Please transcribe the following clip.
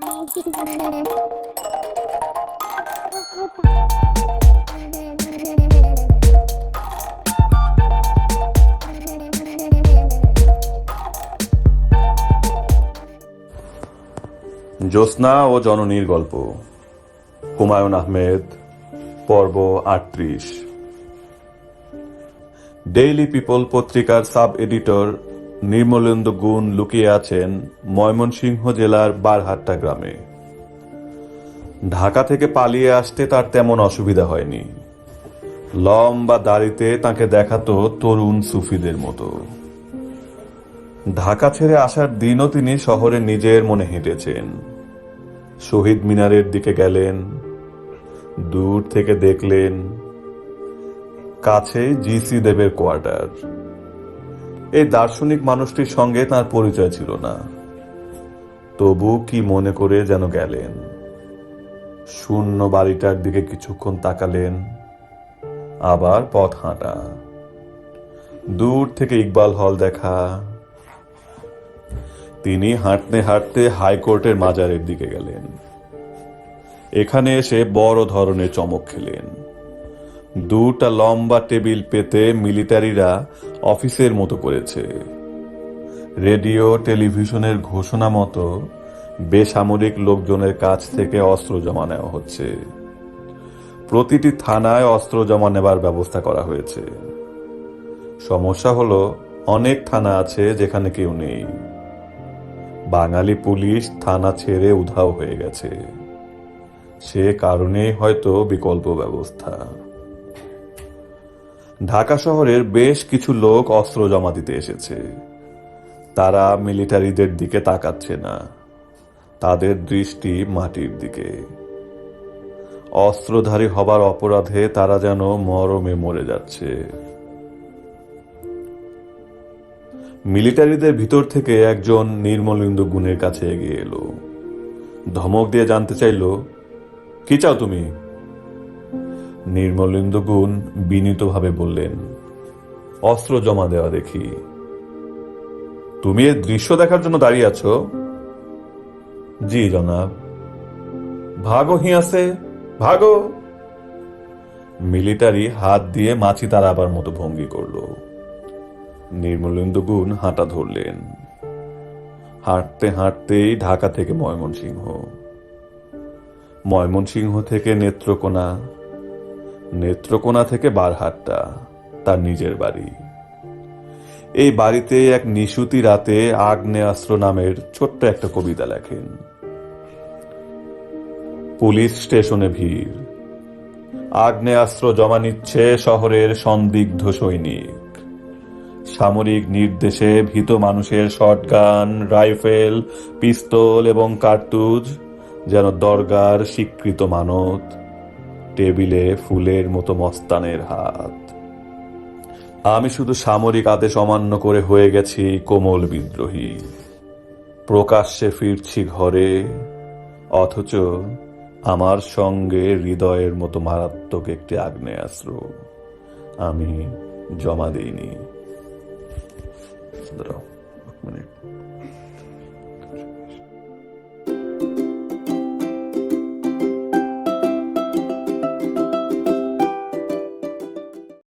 জ্যোৎস্না ও জননীর গল্প। হুমায়ুন আহমেদ পর্ব আটত্রিশ। ডেইলি পিপল পত্রিকার সাব এডিটর নির্মলেন্দু গুণ লুকিয়ে আছেন ময়মনসিংহ জেলার বারহাট্টা গ্রামে। ঢাকা থেকে পালিয়ে আসতে তার তেমন অসুবিধা হয়নি। লম্বা দাড়িতে তাকে দেখাতো তরুণ সুফিদের মতো। ঢাকা ছেড়ে আসার দিনও তিনি শহরে নিজের মনে হেঁটেছেন। শহীদ মিনারের দিকে গেলেন, দূর থেকে দেখলেন, কাছে জিসি দেবের কোয়ার্টার। এই দার্শনিক মানুষটির সঙ্গে তার পরিচয় ছিল না। তবু কি মনে করে যেন গেলেন? শূন্য বাড়িটার দিকে কিছুক্ষণ তাকালেন, আবার পথ হাঁটা। দূর থেকে ইকবাল হল দেখা। তিনি হাঁটতে হাঁটতে হাইকোর্টের মাজারের দিকে গেলেন। এখানে এসে বড় ধরনের চমক খেলেন। দুটা লম্বা টেবিল পেতে মিলিটারিরা অফিসের মতো করেছে। রেডিও, টেলিভিশনের ঘোষণা মতো বেসামরিক লোকজনের কাছ থেকে অস্ত্র জমা নেওয়া হচ্ছে। প্রতিটি থানায় অস্ত্র জমা নেবার ব্যবস্থা করা হয়েছে। সমস্যা হলো, অনেক থানা আছে যেখানে কেউ নেই। বাঙালি পুলিশ থানা ছেড়ে উধাও হয়ে গেছে। সে কারণে হয়তো বিকল্প ব্যবস্থা। ঢাকা শহরের বেশ কিছু লোক অস্ত্র জমা দিতে এসেছে। তারা মিলিটারিদের দিকে তাকাচ্ছে না। তাদের দৃষ্টি মাটির দিকে। অস্ত্রধারী হবার অপরাধে তারা যেন মরমে মরে যাচ্ছে। মিলিটারিদের ভিতর থেকে একজন নির্মলিন্দু গুণের কাছে এগিয়ে এলো। ধমক দিয়ে জানতে চাইল, কি চাও তুমি? নির্মলিন্দু গুণ বিনীতভাবে বললেন, অস্ত্র জমা দেওয়া দেখি। তুমি এর দৃশ্য দেখার জন্য দাঁড়িয়ে আছো? জি, জনাব। ভাগো হিয়াসে, ভাগো। মিলিটারি হাত দিয়ে মাছি তাড়াবার মতো ভঙ্গি করল। নির্মলেন্দু গুণ হাঁটা ধরলেন। হাঁটতে হাঁটতেই ঢাকা থেকে ময়মনসিংহ। ময়মনসিংহ থেকে নেত্রকোনা নেত্রকোনা থেকে বারহাট্টা, তার নিজের বাড়ি। এই বাড়িতে এক নিশুতি রাতে আগ্নেয়াস্ত্র নামের ছোট্ট একটা কবিতা লেখেন। পুলিশ স্টেশনে ভিড়। আগ্নেয়াস্ত্র জমা নিচ্ছে শহরের সন্দিগ্ধ সৈনিক। সামরিক নির্দেশে ভীত মানুষের শটগান, রাইফেল, পিস্তল এবং কার্তুজ যেন দরগার স্বীকৃত মানত। টেবিলে ফুলের মতো মস্তানের হাত। আমি শুধু সামরিক আদেশ অমান্য করে হয়ে গেছি, কোমল বিদ্রোহী। প্রকাশ্যে ফিরছি ঘরে, অথচ আমার সঙ্গে হৃদয়ের মতো মারাত্মক একটি আগ্নেয়াস্ত্র আমি জমা দিইনি। দাঁড়াও